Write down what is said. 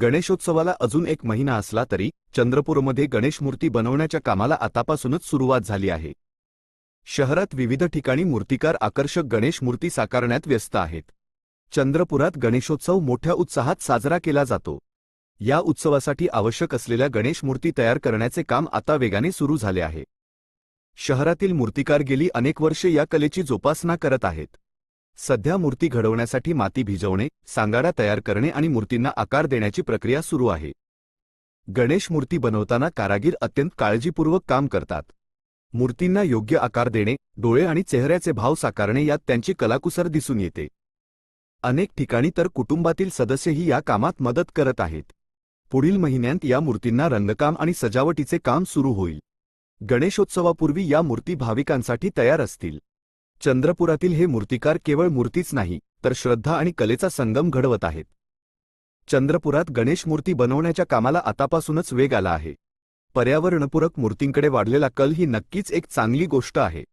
गणेशोत्सवाला अजून एक महिना असला तरी चंद्रपूरमध्ये गणेश मूर्ती बनवण्याच्या कामाला आतापासूनच सुरुवात झाली आहे. शहरात विविध ठिकाणी मूर्तिकार आकर्षक गणेश मूर्ती साकारण्यात व्यस्त आहेत. चंद्रपुरात गणेशोत्सव मोठ्या उत्साहात साजरा केला जातो. या उत्सवासाठी आवश्यक असलेल्या गणेश मूर्ती तयार करण्याचे काम आता वेगाने सुरू झाले आहे. शहरातील मूर्तिकार गेली अनेक वर्षे या कलेची जोपासना करत आहेत. सध्या मूर्ती घडवण्यासाठी माती भिजवणे सांगाडा तयार करणे आणि मूर्तींना आकार देण्याची प्रक्रिया सुरू आहे. गणेश मूर्ती बनवताना कारागीर अत्यंत काळजीपूर्वक काम करतात. मूर्तींना योग्य आकार देणे डोळे आणि चेहऱ्याचे भाव साकारणे यात त्यांची कलाकुसर दिसून येते. अनेक ठिकाणी तर कुटुंबातील सदस्यही या कामात मदत करत आहेत. पुढील महिन्यांत या मूर्तींना रंगकाम आणि सजावटीचे काम सुरू होईल. गणेशोत्सवापूर्वी या मूर्ती भाविकांसाठी तयार असतील. चंद्रपुरातील हे मूर्तिकार केवळ मूर्तीच नाही तर श्रद्धा आणि कलेचा संगम घडवत आहेत. चंद्रपुरात गणेश मूर्ती बनवण्याच्या कामाला आतापासूनच वेग आला आहे. पर्यावरणपूरक मूर्तींकडे वाढलेला कल ही नक्कीच एक चांगली गोष्ट आहे.